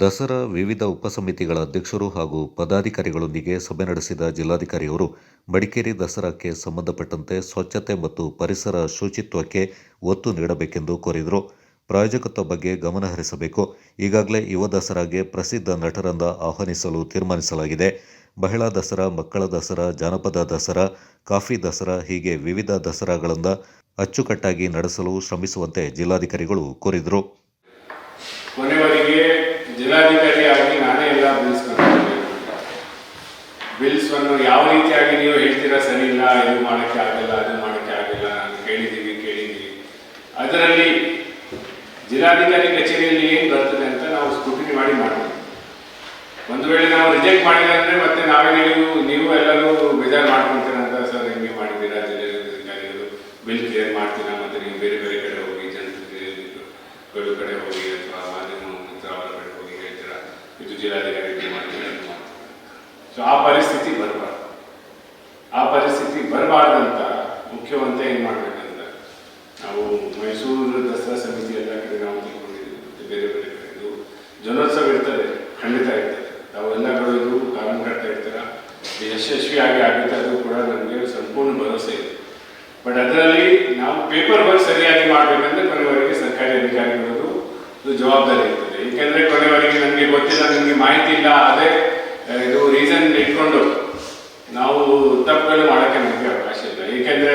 ದಸರಾ ವಿವಿಧ ಉಪಸಮಿತಿಗಳ ಅಧ್ಯಕ್ಷರು ಹಾಗೂ ಪದಾಧಿಕಾರಿಗಳೊಂದಿಗೆ ಸಭೆ ನಡೆಸಿದ ಜಿಲ್ಲಾಧಿಕಾರಿಯವರು ಮಡಿಕೇರಿ ದಸರಾಕ್ಕೆ ಸಂಬಂಧಪಟ್ಟಂತೆ ಸ್ವಚ್ಛತೆ ಮತ್ತು ಪರಿಸರ ಶುಚಿತ್ವಕ್ಕೆ ಒತ್ತು ನೀಡಬೇಕೆಂದು ಕೋರಿದರು. ಪ್ರಾಯೋಜಕತ್ವ ಬಗ್ಗೆ ಗಮನಹರಿಸಬೇಕು ಈಗಾಗಲೇ ಯುವ ದಸರಾಗೆ ಪ್ರಸಿದ್ಧ ನಟರನ್ನ ಆಹ್ವಾನಿಸಲು ತೀರ್ಮಾನಿಸಲಾಗಿದೆ. ಮಹಿಳಾ ದಸರಾ, ಮಕ್ಕಳ ದಸರಾ, ಜಾನಪದ ದಸರಾ, ಕಾಫಿ ದಸರಾ ಹೀಗೆ ವಿವಿಧ ದಸರಾಗಳನ್ನು ಅಚ್ಚುಕಟ್ಟಾಗಿ ನಡೆಸಲು ಶ್ರಮಿಸುವಂತೆ ಜಿಲ್ಲಾಧಿಕಾರಿಗಳು ಕೋರಿದರು. ಜಿಲ್ಲಾಧಿಕಾರಿ ಆಗಿ ನಾನೇ ಎಲ್ಲ ಬಿಲ್ಸ್ ಬಿಲ್ಸ್ವನ್ನು ಯಾವ ರೀತಿಯಾಗಿ ನೀವು ಹೇಳ್ತೀರಾ, ಸರಿ ಇಲ್ಲ, ಇದು ಮಾಡೋಕ್ಕೆ ಆಗಲ್ಲ, ಅದು ಮಾಡೋಕ್ಕೆ ಆಗಲ್ಲ ಕೇಳಿದ್ದೀವಿ ಕೇಳಿದ್ದೀವಿ ಅದರಲ್ಲಿ ಜಿಲ್ಲಾಧಿಕಾರಿ ಕಚೇರಿಯಲ್ಲಿ ಏನು ಬರ್ತದೆ ಅಂತ ನಾವು ಸ್ಕ್ರೂಟಿನಿ ಮಾಡಿ ಮಾಡ್ತೀವಿ. ಒಂದು ವೇಳೆ ನಾವು ರಿಜೆಕ್ಟ್ ಮಾಡಿಲ್ಲ ಅಂದ್ರೆ ಮತ್ತೆ ನಾವೇ ನೀವು ನೀವು ಎಲ್ಲರೂ ಬೇಜಾರು ಮಾಡ್ಕೊಂತೀರ ಅಂತ ಸರ್ ಹಿಂಗೆ ಮಾಡಿದ್ದೀರಾ ಜಿಲ್ಲಾಧಿಕಾರಿಗಳು ಬಿಲ್ ಕ್ಲಿಯರ್ ಮಾಡ್ತೀರಾ ಮತ್ತೆ ನೀವು ಬೇರೆ ಬೇರೆ ಕಡೆ ಹೋಗಿ ಜನರು ಕಡೆ ಹೋಗಿ ಅಥವಾ ಮಾಧ್ಯಮ ಮಿತ್ರ ಅವರ ಕಡೆ ಹೋಗಿ ಹೇಳ್ತೀರಾ ಇದು ಜಿಲ್ಲಾಧಿಕಾರಿ ಮಾಡ್ತೀರಾ ಇದು ಮಾಡ್ತೀರಾ ಸೊ ಆ ಪರಿಸ್ಥಿತಿ ಬರಬಾರ್ದು ಆ ಪರಿಸ್ಥಿತಿ ಬರಬಾರ್ದಂತ ಮುಖ್ಯವಂತ ಏನು ಮಾಡ್ಬೇಕಂತ? ನಾವು ಮೈಸೂರು ದಸರಾ ಸಮಿತಿ ಎಲ್ಲ ಕಡೆ ನಾವು ತಿಳ್ಕೊಂಡಿದ್ದೀವಿ. ಬೇರೆ ಬೇರೆ ಕಡೆ. ಜನೋತ್ಸವ ಇರ್ತದೆ, ಖಂಡಿತ ಇರ್ತದೆ. ತಾವೆಲ್ಲ ಕಡೆಯೂ ಕಾನೂನು ಕಟ್ತಾ ಇರ್ತೀರ? ಯಶಸ್ವಿಯಾಗಿ ಆಗುತ್ತೆ ಕೂಡ ನಮಗೆ ಸಂಪೂರ್ಣ ಭರವಸೆ ಇದೆ. ಬಟ್ ಅದರಲ್ಲಿ ನಾವು ಪೇಪರ್ ವರ್ಕ್ ಸರಿಯಾಗಿ ಮಾಡಬೇಕಂದ್ರೆ ಕೊನೆವರೆಗೆ ಸರ್ಕಾರಿ ಅಧಿಕಾರಿಗಳು ಜವಾಬ್ದಾರಿ ಇರ್ತದೆ. ಏಕೆಂದ್ರೆ ಕೊನೆವರೆಗೆ ನಮಗೆ ಗೊತ್ತಿಲ್ಲ, ನಮಗೆ ಮಾಹಿತಿ ಇಲ್ಲ. ಅದೇ ಇದು ರೀಸನ್ ಇಟ್ಕೊಂಡು ನಾವು ತಪ್ಪುಗಳು ಮಾಡೋಕ್ಕೆ ನಮಗೆ ಅವಕಾಶ ಇಲ್ಲ. ಏಕೆಂದ್ರೆ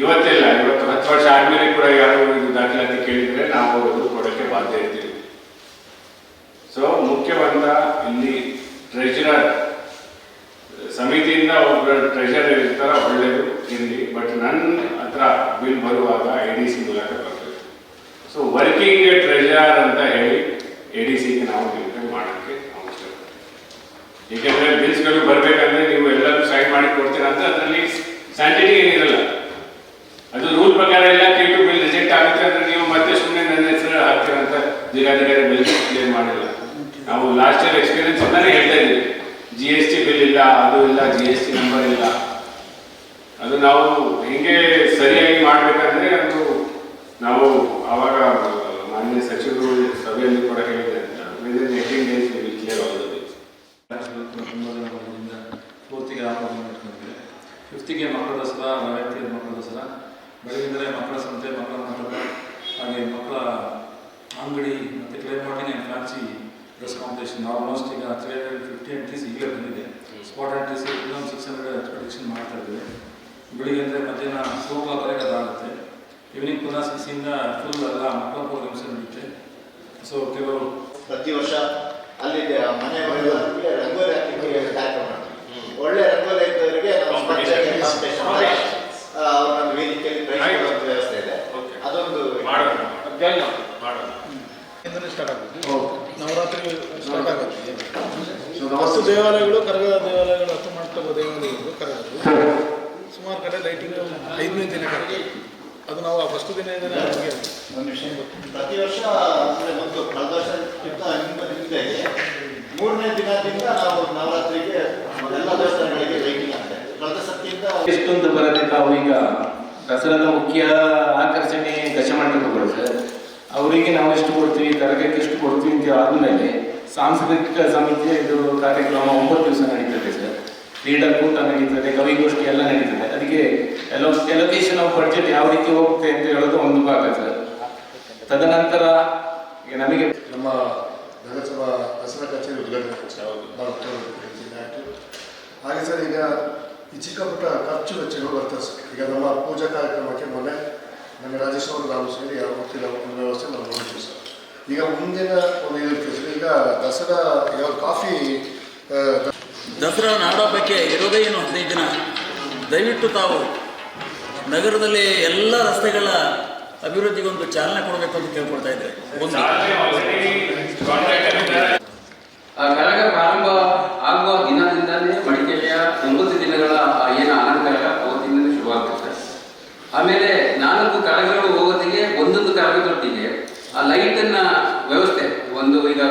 ಇವತ್ತಿಲ್ಲ, ಇವತ್ತು ಹತ್ತು ವರ್ಷ ಆದ್ಮೇಲೆ ಕೂಡ ಯಾರು ಇದು ದಾಖಲಾತಿ ಕೇಳಿದ್ರೆ ನಾವು ಅದು ಕೊಡೋಕ್ಕೆ ಬಾಧ್ಯ ಇರ್ತೀವಿ. ಸೊ ಮುಖ್ಯವಂತ ಇಲ್ಲಿ ಟ್ರೆಜರರ್ ಸಮಿತಿಯಿಂದ ಒಬ್ಬ ಟ್ರೆಜರರ್ ಇರ್ತಾರ, ಒಳ್ಳೆಯದು ಇಲ್ಲಿ. ಬಟ್ ನನ್ನ ಹತ್ರ ಬಿಲ್ ಬರುವಾಗ ಎ ಡಿ ಸಿ ಮೂಲಕ ಬರ್ತದೆ. ಸೊ ವರ್ಕಿಂಗ್ ಟ್ರೆಜರರ್ ಅಂತ ಹೇಳಿ ಎ ಡಿ ಸಿಗೆ ನಾವು ಮಾಡೋಕ್ಕೆ ಇಷ್ಟಪಡ್ತೀವಿ ಏಕೆಂದರೆ ಬಿಲ್ಸ್ಗಳು ಬರಬೇಕು ಮಾಡಿ ಕೊಡ್ತೀರಾ ಅಂತ ಅದರಲ್ಲಿ ಸ್ಯಾಂಟಿಟಿ ಏನಿರಲ್ಲ. ಅದು ರೂಲ್ ಪ್ರಕಾರ ಎಲ್ಲ ಕೇಟು ಬಿಲ್ ರಿಜೆಕ್ಟ್ ಆಗುತ್ತೆ ಅಂದ್ರೆ ನೀವು ಮತ್ತೆ ಸುಮ್ಮನೆ ನನ್ನ ಹೆಸರು ಹಾಕ್ತೀರ ಅಂತ ಜಿಲ್ಲಾಧಿಕಾರಿ ಬಿಲ್ ಕ್ಲಿಯರ್ ಮಾಡಿಲ್ಲ. ನಾವು ಲಾಸ್ಟ್ ಇಯರ್ ಎಕ್ಸ್ಪೀರಿಯನ್ಸ್ ಎಲ್ಲ ಹೇಳ್ತಾ ಇದ್ದೀವಿ. ಜಿ ಎಸ್ ಟಿ ಬಿಲ್ ಇಲ್ಲ, ಅದು ಇಲ್ಲ ಜಿ ಎಸ್ ಟಿ ನಂಬರ್ ಇಲ್ಲ. ಅದು ನಾವು ಹಿಂಗೆ ಸರಿಯಾಗಿ ಮಾಡಬೇಕಂದ್ರೆ ಅದು ನಾವು ಆವಾಗ ಡ್ರೆಸ್ ಕಾಂಪಿಟೇಷನ್ ಆಲ್ಮೋಸ್ಟ್ ಈಗ ತ್ರೀ ಹಂಡ್ರೆಡ್ ಫಿಫ್ಟಿ ಎಂಟ್ರೀಸ್ ಈಗಲೇ ಬಂದಿದೆ. ಸ್ಪಾಟ್ ಎಂಟ್ರೀಸ್ ಇನ್ನೊಂದು ಸಿಕ್ಸ್ ಹಂಡ್ರೆಡ್ ಎಕ್ಸ್ಪೆಕ್ಟೇಷನ್ ಮಾಡ್ತಾ ಇದ್ದೀವಿ. ಬೆಳಿಗ್ಗೆ ಅಂದರೆ ಮಧ್ಯಾಹ್ನ ಟೂ ಕ್ಲಾಕ್ವರೆಗೆ ಅದಾಗುತ್ತೆ. ಈವ್ನಿಂಗ್ ಪುನಃ ಸಿಕ್ಸಿಂದ ಫುಲ್ ಎಲ್ಲ ಮಕ್ಕಳ ಪ್ರೋಗ್ರಾಮ್ಸ್ ನಡೆಯುತ್ತೆ ಸೊ ಕೆಲವು ಪ್ರತಿ ವರ್ಷ ಅಲ್ಲಿ ಮನೆ ರಂಗೋಲಿ ಕಾರ್ಯಕ್ರಮ ಒಳ್ಳೆ ರಂಗೋಲಿ ಇದ್ದವರಿಗೆ ನಾವು Competition. competition ಮಾಡಿ, ಆ, ಅವ್ರನ್ನ ವೇದಿಕೆಯಲ್ಲಿ ಪ್ರೈಸ್ ಕೊಡುವಂತ ವ್ಯವಸ್ಥೆ ಇದೆ Okay. ಅದೊಂದು ಮಾಡೋಣ ಮಾಡೋಣ ಇಂದನೇ ಸ್ಟಾರ್ಟ್ ಆಗುತ್ತೆ ನವರಾತ್ರಿ ಸ್ಟಾರ್ಟ್ ಆಗುತ್ತೆ ಹತ್ತು ದೇವಾಲಯಗಳು ಕರಗದ ದೇವಾಲಯಗಳು ಹತ್ತು ಮಾಡ್ತಾ ದೇವಾಲಯಗಳು ಕರಗದು ಸುಮಾರು ಕಡೆ ಲೈಟಿಂಗ್ ಐದನೇ ದಿನ ಕರಗ ಅದು ನಾವು ಆ ಫಸ್ಟ್ ದಿನ ವಿಷಯ ಪ್ರತಿ ವರ್ಷ ಅಂದ್ರೆ ಒಂದು ಕಳೆದ ವರ್ಷಕ್ಕಿಂತ ಹಿಂದೆ ಮೂರನೇ ದಿನದಿಂದ ನಾವು ನವರಾತ್ರಿಗೆ ಎಲ್ಲ ದೇವಸ್ಥಾನಗಳಿಗೆ ಲೈಟಿಂಗ್ ಆಗ್ತದೆ ಕಳೆದ ಸತಿಯಿಂದ ಎಷ್ಟೊಂದು ಬರದೆ ತಾವು ಈಗ ದಸರಾದ ಮುಖ್ಯ ಆಕರ್ಷಣೆ ದಶಮಂಟಪಗಳು ಸರ್ ಅವರಿಗೆ ನಾವು ಎಷ್ಟು ಕೊಡ್ತೀವಿ ಕರಗಕ್ಕೆ ಎಷ್ಟು ಕೊಡ್ತೀವಿ ಅಂತ ಆದ್ಮೇಲೆ ಸಾಂಸ್ಕೃತಿಕ ಸಮಿತಿಯ ಇದು ಕಾರ್ಯಕ್ರಮ ಒಂಬತ್ತು ದಿವಸ ನಡೀತದೆ ಸರ್. ಕ್ರೀಡಾ ಕೂಟ ನಡೀತದೆ ಕವಿಗೋಷ್ಠಿ ಎಲ್ಲ ನಡೀತದೆ. ಅದಕ್ಕೆ ಎಲ್ಲೋ ಎಲೊಕೇಶನ್ ಆಫ್ ಬಡ್ಜೆಟ್ ಯಾವ ರೀತಿ ಹೋಗುತ್ತೆ ಅಂತ ಹೇಳೋದು ಒಂದು ಭಾಗ ಸರ್. ತದನಂತರ ನಮಗೆ ನಮ್ಮ ನಗರಸಭಾ ದಸರಾ ಕಚೇರಿ ಉದ್ಘಾಟನೆ ಹಾಗೆ ಸರ್ ಈಗ ಈ ಚಿಕ್ಕ ಪುಟ್ಟ ಖರ್ಚು ವೆಚ್ಚಗಳು ಬರ್ತದೆ ಸರ್? ಈಗ ನಮ್ಮ ಪೂಜಾ ಕಾರ್ಯಕ್ರಮಕ್ಕೆ ಮೊನ್ನೆ ನಮ್ಮ ರಾಜೇಶ್ವರ ಸೇರಿ ಯಾವ ಗೊತ್ತಿಲ್ಲ ಒಂದು ವ್ಯವಸ್ಥೆ ನಾವು ನೋಡಿದ್ವಿ ಸರ್. ಈಗ ಮುಂದಿನ ಒಂದು ಈಗ ದಸರಾ ಯಾವ ಕಾಫಿ ದಸರಾ ನಾಡಹಬ್ಬಕ್ಕೆ ಇರೋದೇ ಏನು ಹದಿನೈದು ದಿನ? ದಯವಿಟ್ಟು ತಾವು ನಗರದಲ್ಲಿ ಎಲ್ಲ ರಸ್ತೆಗಳ ಅಭಿವೃದ್ಧಿಗೊಂದು ಚಾಲನೆ ಕೊಡಬೇಕು ಅಂತ ಕೇಳ್ಕೊಳ್ತಾ ಇದ್ದೇವೆ. ಒಂದು ಆ ಕರಗ ಪ್ರಾರಂಭ ಆಗುವ ದಿನದಿಂದಲೇ ಮಡಿಕೇರಿಯ ಒಂಬತ್ತು ದಿನಗಳ ಆ ಏನು ಅಲಂಕಾರ ಅವತ್ತಿಂದಲೇ ಶುರುವಾಗುತ್ತೆ ಆಮೇಲೆ ನಾಲ್ಕು ಕರಗಗಳು ಹೋಗೋದಿಗೆ ಒಂದೊಂದು ಕರಗದೊಟ್ಟಿಗೆ ಆ ಲೈಟನ್ನ ವ್ಯವಸ್ಥೆ ಈಗ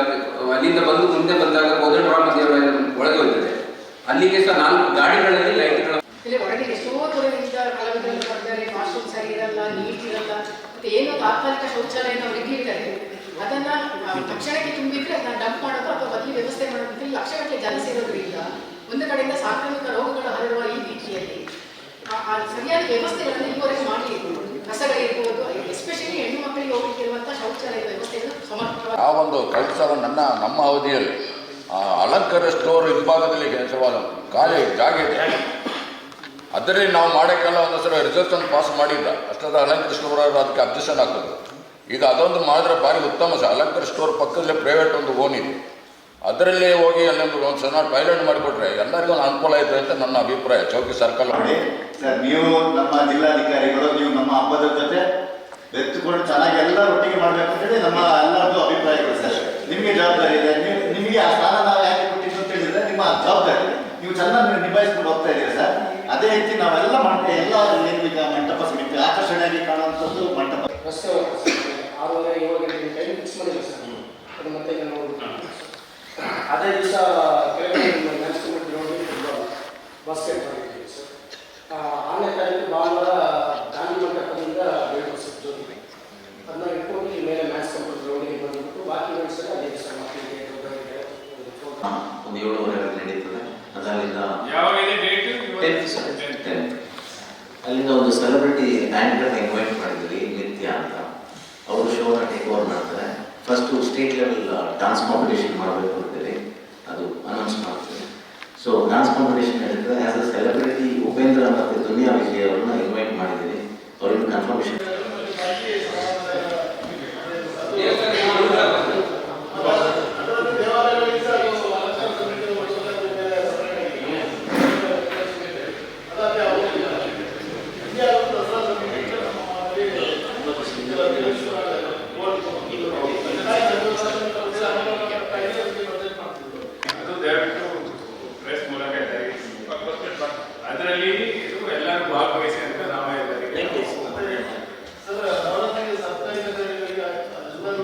ಅಲ್ಲಿಂದ ಬಂದು ಮುಂದೆ ಬಂದಾಗ ಕೋದಂಡರಾಮ ದೇವಾಲಯದ ಒಳಗೆ ಹೋಗ್ತದೆ ಅಲ್ಲಿಗೆ ಸಹ ನಾಲ್ಕು ಗಾಡಿಗಳಲ್ಲಿ ಲೈಟ್ಗಳ ಇಲ್ಲಿ ಇರಲ್ಲ ಮತ್ತೆ ಏನೋ ತಾತ್ಕಾಲಿಕ ಶೌಚಾಲಯ ಅವ್ರಿಗೆ ಅದನ್ನ ತಕ್ಷಣಕ್ಕೆ ತುಂಬಿದ್ರೆ ಅದನ್ನ ಡಂಪ್ ಮಾಡೋದು ಅಥವಾ ಬದಲಿ ವ್ಯವಸ್ಥೆ ಮಾಡೋದು ಲಕ್ಷಗಟ್ಟಲೆ ಜನ ಸೇರೋದ್ರಿಂದ ಒಂದು ಕಡೆಯಿಂದ ಸಾಂಕ್ರಾಮಿಕ ರೋಗಗಳು ಹರಡುವ ಈ ರೀತಿಯಲ್ಲಿ ಸರಿಯಾದ ವ್ಯವಸ್ಥೆಗಳನ್ನು ಈವರೆಗೆ ಮಾಡಿ ಕಸಗಳಿರ್ಬೋದು ಎಸ್ಪೆಷಲಿ ಆ ಒಂದು ಸಲ ನನ್ನ, ನಮ್ಮ ಅವಧಿಯಲ್ಲಿ. ಅಲಂಕಾರ ಸ್ಟೋರ್ ಹಿಂಭಾಗದಲ್ಲಿ ಕೆಲಸವಾದ ಖಾಲಿ ಜಾಗ ಇದೆ. ಅದರಲ್ಲಿ ನಾವು ಮಾಡೋಕ್ಕೆಲ್ಲ ಒಂದು ಸಲ ಪಾಸ್ ಮಾಡಿದ್ದ. ಅಷ್ಟದ ಅಲಂಕಾರ ಸ್ಟೋರ್ ಅದಕ್ಕೆ ಅಬ್ಜೆಕ್ಷನ್ ಆಗ್ತದೆ ಈಗ ಅದೊಂದು ಮಾಡಿದ್ರೆ ಭಾರಿ ಉತ್ತಮ ಸರ್ ಅಲಂಕಾರ ಸ್ಟೋರ್ ಪಕ್ಕದಲ್ಲೇ ಪ್ರೈವೇಟ್ ಒಂದು ಓನ್ ಇದೆ. ಅದರಲ್ಲೇ ಹೋಗಿ ಅಲ್ಲೊಂದು ಒಂದು ಸಣ್ಣ ಪೈಲಟ್ ಮಾಡಿಕೊಟ್ರೆ ಎಲ್ಲರಿಗೂ ಒಂದು ಅನುಕೂಲ ಇದೆ ಅಂತ ನನ್ನ ಅಭಿಪ್ರಾಯ. ಚೌಕಿ ಸರ್ಕಲ್ ಸರ್, ನೀವು ನಮ್ಮ ಜಿಲ್ಲಾಧಿಕಾರಿಗಳು, ನೀವು ನಮ್ಮ ಹಬ್ಬದ ಬೆತ್ತುಕೊಂಡು ಚೆನ್ನಾಗಿ ಎಲ್ಲ ಒಟ್ಟಿಗೆ ಮಾಡಬೇಕು ಅಂತೇಳಿ ನಮ್ಮ ಎಲ್ಲರದ್ದು ಅಭಿಪ್ರಾಯಗಳು ಸರ್. ನಿಮಗೆ ಜವಾಬ್ದಾರಿ ಇದೆ. ನಿಮಗೆ ಆ ಸ್ಥಾನ ನಾವು ಯಾಕೆ ಕೊಟ್ಟಿದ್ದು ಅಂತ ಹೇಳಿದ್ರೆ ನಿಮ್ಮ ಜವಾಬ್ದಾರಿ. ನೀವು ಚೆನ್ನಾಗಿ ನಿಭಾಯಿಸ್ಕೊಂಡು ಹೋಗ್ತಾ ಇದ್ದೀರಿ ಸರ್. ಅದೇ ರೀತಿ ನಾವೆಲ್ಲ ಮಾಡ್ತೇವೆ ಎಲ್ಲ ಏನು ಈಗ ಮಂಟಪ ಸಮಿತಿ ಆಕರ್ಷಣೆಯಾಗಿ ಕಾಣುವಂಥದ್ದು ಮಂಟಪ. ರಸ್ತೆ ಆರೂವರೆ ಏಳು ಗಂಟೆ ಟೈಮ್ ಫಿಕ್ಸ್ ಮಾಡಿಲ್ಲ ಸರ್ ಅದು ಮತ್ತೆ ಅದೇ ದಿವಸ ಕೆಳಗಡೆ ಮ್ಯಾನೇಜ್ಮೆಂಟ್ ನೋಡಿ ಬಸ್ ಸ್ಟ್ಯಾಂಡ್ ಮಾಡಿದ್ದೀವಿ ತಾರೀಕು ಭಾನುವಾರ ಗಾಂಧಿ ಮಂಟಪದಿಂದ ಬೇಡ ಅದನ್ನ ಇಟ್ಕೊಂಡು ಈ ಮೇಲೆ ಮ್ಯಾಚ್ ಕಂಪ್ಯೂಟರ್ ಗ್ರೌಂಡಿಗೆ ಬಂದ್ಬಿಟ್ಟು ಬಾಕಿ ಸರ್ ಅದೇ ದಿವಸ ಮಕ್ಕಳಿಗೆ ದೊಡ್ಡವರಿಗೆ ಒಂದು ಏಳುವರೆ ನಡೀತದೆ ಅದರಿಂದ ಯಾವಾಗ ಇದೆ ಡೇಟ್ ಟೆಂತ್ ಸರ್ ಟೆಂತ್ ಅಲ್ಲಿಂದ ಒಂದು ಸೆಲೆಬ್ರಿಟಿ ಆ್ಯಂಕರ್ ಇನ್ವೈಟ್ ಮಾಡಿದ್ವಿ ನಿತ್ಯ ಅಂತ. ಅವರು ಶೋನ ಟೇಕ್ ಓವರ್ ಮಾಡ್ತಾರೆ. First state level dance competition ಮಾಡಬೇಕು ಅಂತೇಳಿ ಅದು ಅನೌನ್ಸ್ ಮಾಡ್ತೀವಿ ಸೊ ಡಾನ್ಸ್ ಕಾಂಪಿಟೇಷನ್ ನಡೀತದೆ. ಆ್ಯಸ್ ಅ ಸೆಲೆಬ್ರಿಟಿ ಉಪೇಂದ್ರ ಮತ್ತು ದುನಿಯಾ ವಿಜಯ್ ಅವ್ರನ್ನ ಇನ್ವೈಟ್ ಮಾಡಿದ್ದೀವಿ. ಅವ್ರಿಗೆ ಕನ್ಫರ್ಮೇಷನ್